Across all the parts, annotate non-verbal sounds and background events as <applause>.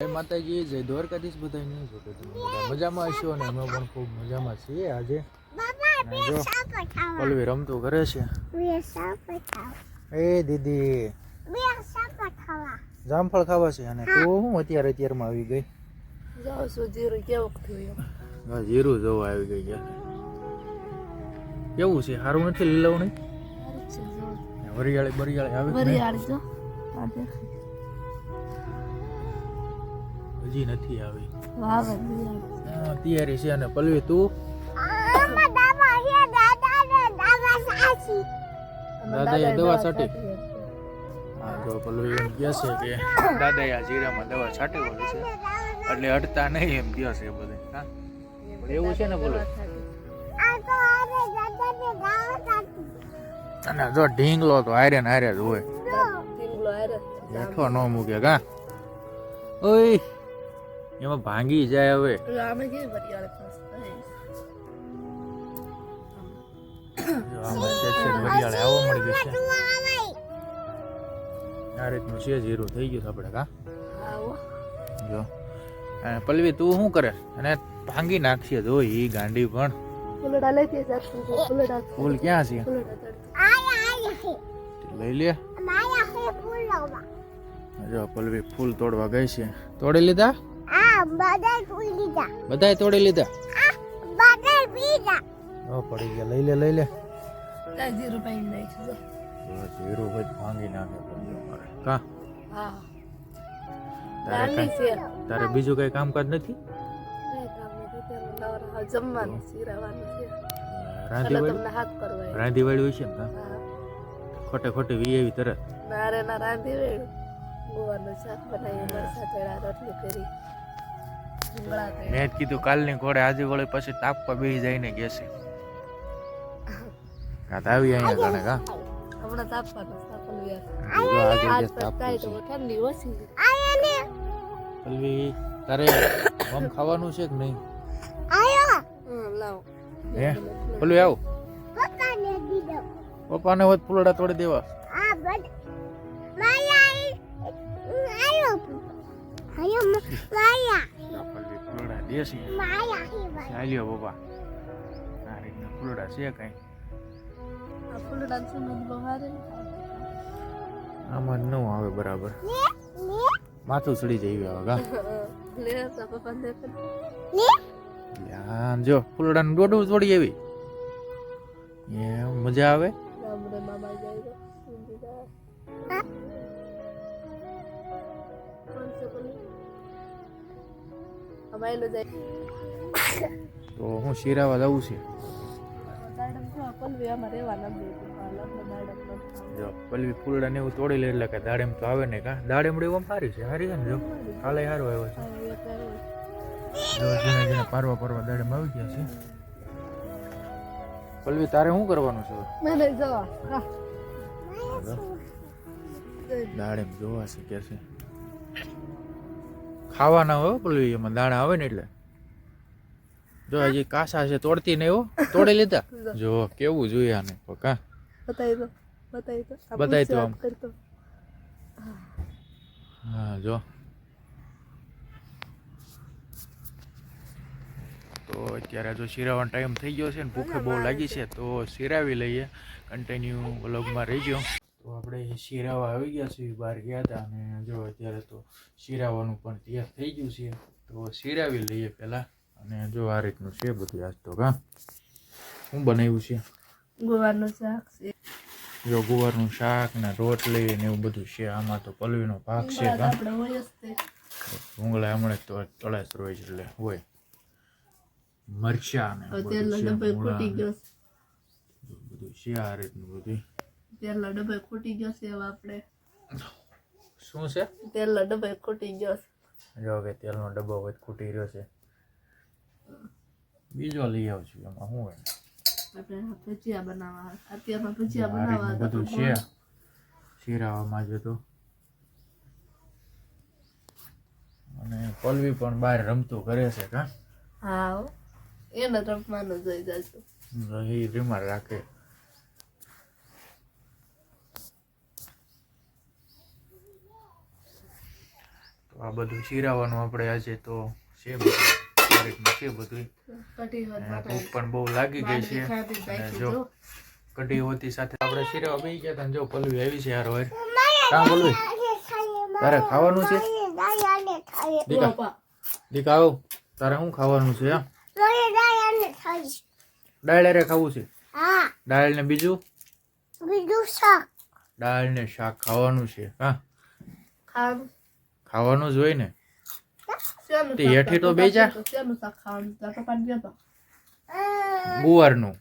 જય માતાજી જય દ્વારકાધીશ બધા નહીં છો બધા મજામાં હશો અને અમે પણ ખૂબ મજામાં છીએ આજે. જો પલવી રમતું કરે છે. એ દીદી. જામફળ ખાવા છે અને તું હું અત્યારે અત્યારમાં આવી ગઈ? જીરું જોવા આવી ગઈ છે. કેવું છે? સારું નથી લીલાવું નહીં વરિયાળી બરિયાળી આવે હજી નથી આવી. હા, તૈયારી છે અને પલવી તું? દાદાએ દવા છાટી. હા તો પલવી એમ કહે છે કે દાદાએ આ જીરામાં દવા છાંટી હોય છે. એટલે અડતા નહીં એમ કહે છે બધે. હા? એવું છે ને બોલો? અને જો ઢીંગલો તો હારે ને હારે જ હોય. બેઠો ન મૂકે કા? ઓય. એમાં ભાંગી જાય હવે. આ રીતનું છે જીરું થઈ ગયું આપણે કા જો. પલ્લવી તું શું કરે? અને ભાંગી નાખશે જો ઈ ગાંડી પણ. ફૂલ ક્યાં છે. લઈ લે. જો પલ્લવી ફૂલ તોડવા ગઈ છે. તોડી લીધા? બધાય તોડી લીધા? ઓ પડી ગયા. લઈ લે લઈ લે. ભાંગી નાખે કા? હા. તારે બીજું કઈ કામકાજ નથી? નથી જમવાનું શીરાવાનું છે. રાંધી એટલે વાળી તમને હાથ કરવા રાંધી વાળી હોય છે ને કા? ખોટે ખોટી વી એવી તરત. નારે ના રાંધી વેળું ગોવાનું શાક બનાવી મરસા ચડા રોટલી કરી. મેં જ કીધું કાલની ઘોડે આજે વળી પછી તાપવા બેસી જાય ને ગેસે કાત તો આવી અહીંયા કણે કા? હમણાં તાપવાનું પર પલવી તારે મમ ખાવાનું છે કે નહીં? હે? પલવી આવ. પપ્પાને હોત ફૂલડા તોડી દેવા. ફૂલડા દેશી. ચાલ્યો પપ્પા આ રીતના ફૂલડા છે કઈ. આમાં ન આવે બરાબર. માથું ચડી જાય <laughs> દેખ આમ જો ફૂલડાનું દોડું આવી. એમ મજા આવે? એલો જાય. તો હું શિરાવા જવું છે? દાડમ જો પલવી દાડમ ફૂલડા ને એવું તોડી લે એટલે કે દાડેમ તો આવે ને કા? દાડેમડી ઓમ સારી છે સારી છે ને જો? કાલે સારો આવ્યો છે. જો. પારવા પારવા દાડેમ આવી ગયા છે. પલવી તારે શું કરવાનું છે? મને જવા. દાડેમ જોવા છે કે છે? ખાવાના હોય પેલું એમાં દાણા આવે ને એટલે. જો હજી કાસા છે તોડતી નહીં હો તોડી લીધા? જો કેવું જોઈએ આને પકા બતાવી દો બતાવી દો. બતાવી દો આમ. આમ હા જો. તો અત્યારે જો શિરાવાનો ટાઈમ થઈ ગયો છે ને ભૂખે બહુ લાગી છે તો શિરાવી લઈએ. કન્ટિન્યુ વ્લોગમાં રહીજો. તો આપણે શિરાવા આવી ગયા છીએ બહાર ગયા હતા અને જો અત્યારે તો શિરાવાનું પણ તૈયાર થઈ ગયું છે તો શિરાવી લઈએ પહેલાં. અને જો આ રીતનું છે બધું આજ તો કા શું બનાવ્યું છે? ગુવારનું શાક છે. જો ગુવારનું શાક ને રોટલી ને એવું બધું છે આમાં તો પલવીનો ભાગ છે કા ભૂંગળા હમણાં તો તળાશ રોય છે એટલે હોય. મરચા ને છે, બધું છે આ રીતનું બધું. તેલનો ડબ્બો ખૂટી ગયો છે હવે આપણે. શું છે? તેલનો ડબ્બો ખૂટી ગયો છે. જો કે તેલનો ડબ્બો હોય ખૂટી રહ્યો છે. બીજો લઈ આવશું એમાં શું હોય? આપણે ભજીયા બનાવવા અત્યારમાં ભજીયા બનાવવા બધું છે. શીરાવામાં જો અને પલવી પણ બહાર રમતું કરે છે કા? હા હો. એને રમવાનું જોઈ જશું એ રીમાર રાખે. આ બધું શીરાવાનું આપણે આજે તો છે બધું. છે બધું. ભૂખ પણ બહુ લાગી ગઈ છે. અને જો જો. કઢી હોતી સાથે આપણે શીરાવા બેસી ગયા હતા જો પલવી આવી છે યાર હોય કાં પલવી તારે ખાવાનું છે? દીકા. બાપા. દીકા આવો. તારે શું ખાવાનું છે હા? દાળ અરે ખાવું છે? દાળ ને બીજું? દાળ ને શાક ખાવાનું છે હા? ખાવાનું. ખાવાનું જ હોય ને. તે હેઠી તો બેજા. ગુવારનું.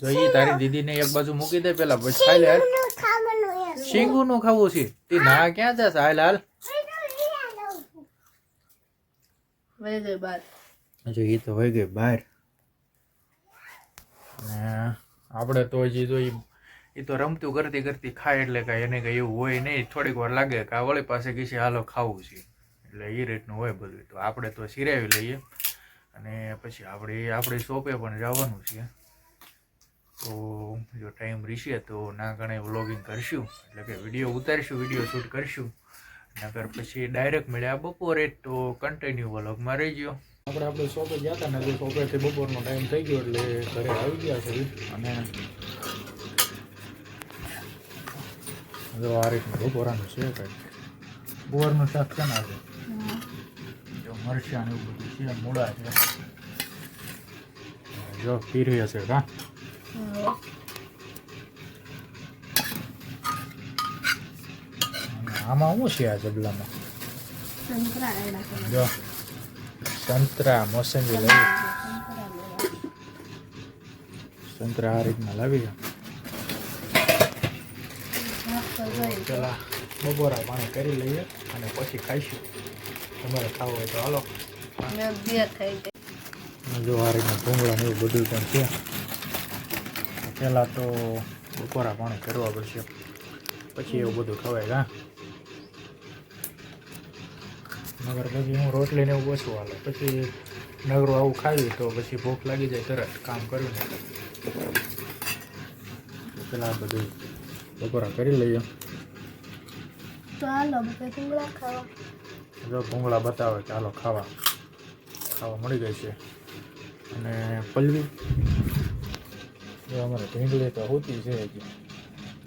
તો તારી દીદીને એક બાજુ મૂકી દે પેલા પછી ખાઈ લે હાલ. શીંગું નું ખાવું છે. તે ના ક્યાં જશે? હાલ હાલ. જોઈએ તો હોય ગઈ બહાર ને આપણે તો હજી જો ઈ તો રમતું કરતી કરતી ખાય એટલે કાંઈ એને કંઈ એવું હોય નહીં. થોડીક વાર લાગે કે આ વળી પાસે કીશે હાલો, ખાવું છે. એટલે એ રીતનું હોય બધું. તો આપણે તો સિરાવી લઈએ. અને પછી આપણે, આપણી શોપે પણ જવાનું છે. તો જો ટાઈમ રહેશે તો ના ગણે વ્લોગિંગ કરશું. એટલે કે વીડિયો ઉતારીશું વીડિયો શૂટ કરશું. નગર પછી ડાયરેક્ટ મળ્યા બપોરે તો કન્ટિન્યુ વ્લોગમાં રહી ગયો આપણે આપણે શોપે ગયા હતા ને શોપેથી બપોરનો ટાઈમ થઈ ગયો એટલે ઘરે આવી ગયા છે અને જો આ રીતનું બપોરાનું છે કંઈક. બોરનું શાક છે? ને આજે જો મરચાં ને એવું બધું છે, મૂળા છે. જો પીરી હશે કા શું છે આ જબલામાં. જો, સંતરા, મોસંબી લાવી સંતરા આ રીતના લાવી છે શાક તો જોઈ. પેલા બપોરા પાણી કરી લઈએ અને પછી ખાઈશું. તમારે ખાવું હોય તો હાલો. મેં બે ખાઈ ગઈ. અને જો આ રીતના ભૂંગળા ને એવું બધું પણ છે. પહેલાં તો બપોરા પાણી કરવા પડશે. પછી એવું બધું ખવાય હા. નગર પછી હું રોટલી ને એવું ઓછું હાલે. પછી નગરું આવું ખાવી તો પછી ભૂખ લાગી જાય તરત કામ કર્યું ને. પેલા બધું બપોરા કરી લઈએ ચાલો બધા ખાવા જો ભૂંગળા બતાવે ચાલો ખાવા ખાવા મળી ગઈ છે અને પલવી જો અમારે ઢીંગલી તો હોતી છે હજી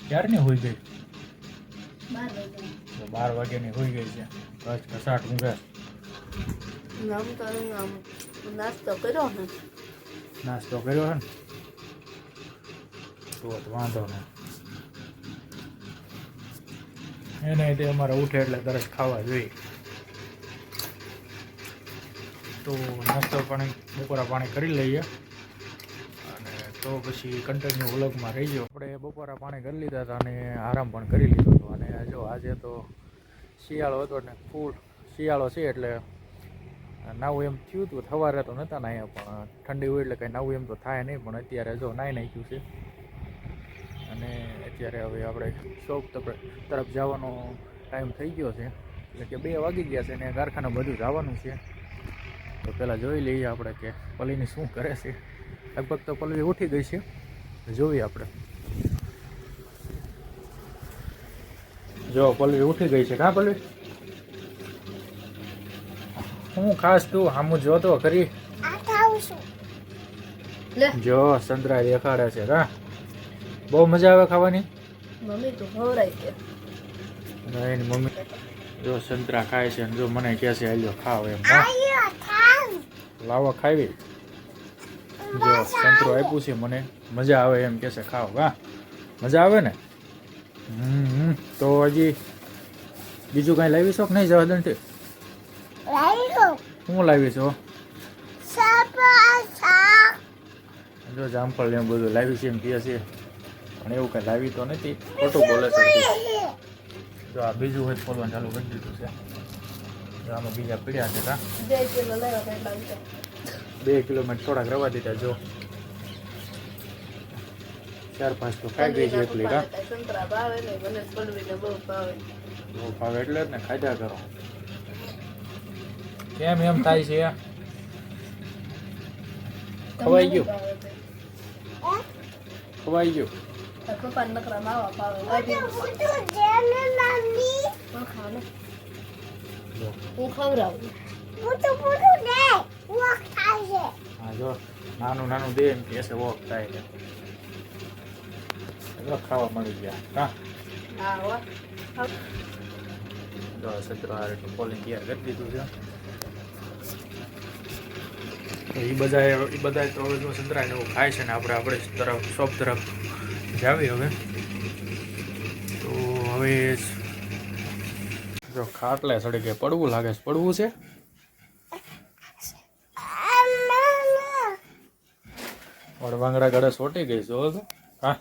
ક્યારની હોઈ ગઈ બાર વાગ્યાની હોઈ ગઈ છે બસ ઘસાટ ઊંઘે નાસ્તો કર્યો ને નાસ્તો કર્યો હે ને તો વાંધો નહીં એને તે અમારે ઉઠે એટલે તરત ખાવા જોઈએ. તો નાસ્તો પાણી, બપોરા પાણી કરી લઈએ. અને તો પછી કન્ટિન્યુ વ્લોગમાં રહી ગયો આપણે બપોરા પાણી કરી લીધા હતા અને આરામ પણ કરી લીધો હતો. અને જો આજે તો શિયાળો હતો ને ફૂલ શિયાળો છે એટલે નાવું એમ થયું હતું, સવારે તો નહોતા નાહ્યા પણ ઠંડી હોય એટલે કંઈ નાવું એમ તો થાય નહીં. પણ અત્યારે જો નાહી નાખ્યું છે. અને અત્યારે હવે આપણે શોપ તરફ તરફ જવાનો ટાઈમ થઈ ગયો છે. એટલે કે બે વાગી ગયા છે અને કારખાના બધું જવાનું છે. તો પહેલાં જોઈ લઈએ આપણે કે પલ્લીની શું કરે છે. લગભગ તો પલ્લી ઉઠી ગઈ છે. જોઈએ આપણે. જો પલ્લી ઉઠી ગઈ છે કા પલ્લી? હું ખાસ તું હામુ જોતો કરી જો સંતરા દેખાડે છે કા? બહુ મજા આવે ખાવાની? મમ્મી તો છે. અને એની મમ્મી જો સંતરા ખાય છે અને જો મને કહે છે આલ્યો ખાવ એમ. હા. લાવો ખાવી. જો સંતરો આપ્યું છે મને મજા આવે એમ કહે છે ખાવ. હા. મજા આવે ને? હમ હમ. તો હજી બીજું કાંઈ લાવી છો કે નહીં જવા દંતી હું લાવી છો? જો જામફળ ને બધું લાવી છે એમ કહે છે. પણ એવું કાંઈ લાવી તો નથી. ખોટું બોલે છે જો આ બીજું હોય તો ખોલવાનું ચાલુ કરી દીધું છે. જો આમાં બીજા પીડ્યા છે કા? બે કિલો લેવા કઈ લાવજો બે કિલોમીટર થોડાક રવા દીધા જો. ચાર પાંચ તો ખાઈ ગઈ છે એટલી કા? બહુ ભાવે. એટલે જ ને ખાધા કરો. કેમ એમ થાય છે? ખવાઈ ગયું? ખવાઈ ગયું? નકરા પાવે જો હું ખવડાવું હા જો નાનું નાનું દે એમ કે વોક થાય છે. જો ખાવા મળી ગયા. હા. હા જો સત્રો રીતે પોલિંગ તૈયાર કરી દીધું છે. એ બધા એ બધા તો જો એવું ખાય છે ને આપણે આપણે તરફ શોપ તરફ જાવી હવે. તો હવે જો ખાટલે સડી કે પડવું લાગે છે પડવું છે? વડવાંગડા ગળે સોટી ગઈ જો હા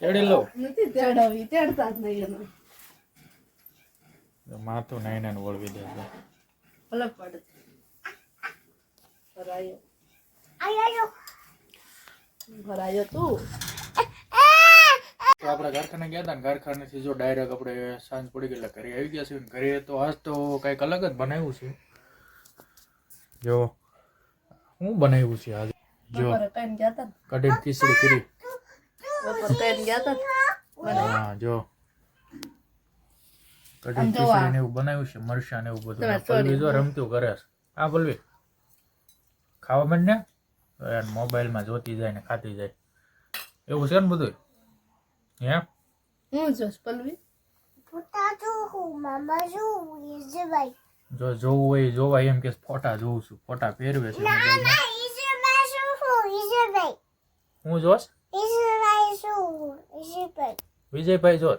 કેડી લો. નથી તેડાવી તેડતા જ નહીં એનું માથું નાઈને વળવી દે છે. પડે. ભરાયો તું. તો આપણે કારખાને ગયા હતા ને કારખાનેથી જો ડાયરેક્ટ આપણે સાંજ પડી ગયેલા ઘરે આવી ગયા છે ઘરે તો આજ તો કંઈક અલગ જ બનાવ્યું છે. જો હું બનાવ્યું છે આજે? જો કઢી ખીચડી કરી. હા જો. કઢી આમ જો આ. ખીચડી ને એવું બનાવ્યું છે મરચાં ને એવું બધું. જો રમતું કરે છે. હા પલ્લવી ખાવા માંડ ને મોબાઈલમાં જોતી જાય ને ખાતી જાય. એવું છે ને બધું હે? હું જોશ પલવી જો જોવું હોય એ જોવાય એમ કે ફોટા જોઉં છું ફોટા પહેરવે છે. હું જોશ? વિજયભાઈ જોશ?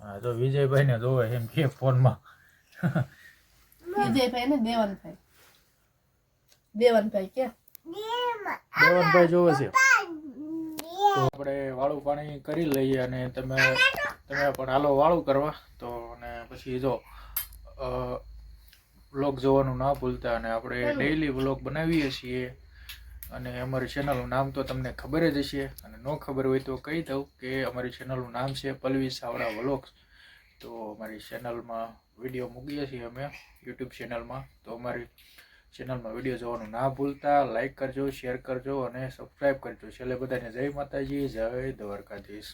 હા જો વિજયભાઈ ને જોવે એમ કે ફોનમાં. વિજયભાઈ ને દેવનભાઈ. દેવનભાઈ કે? દેવનભાઈ જોવે છે. તો આપણે વાળું પાણી કરી લઈએ અને તમે તમે પણ હાલો વાળું કરવા. તો અને પછી જો વ્લોગ જોવાનું ના ભૂલતા અને આપણે ડેઈલી વ્લોગ બનાવીએ છીએ. અને અમારી ચેનલનું નામ તો તમને ખબર જ હશે. અને ન ખબર હોય તો કહી દઉં કે અમારી ચેનલનું નામ છે પલવી સાવડા વ્લોગ્સ. તો અમારી ચેનલમાં વીડિયો મૂકીએ છીએ અમે યુટ્યુબ ચેનલમાં તો અમારી ચેનલમાં વીડિયો જોવાનું ના ભૂલતા. લાઇક કરજો શેર કરજો અને સબસ્ક્રાઈબ કરજો. છેલ્લે બધાને જય માતાજી, જય દ્વારકાધીશ.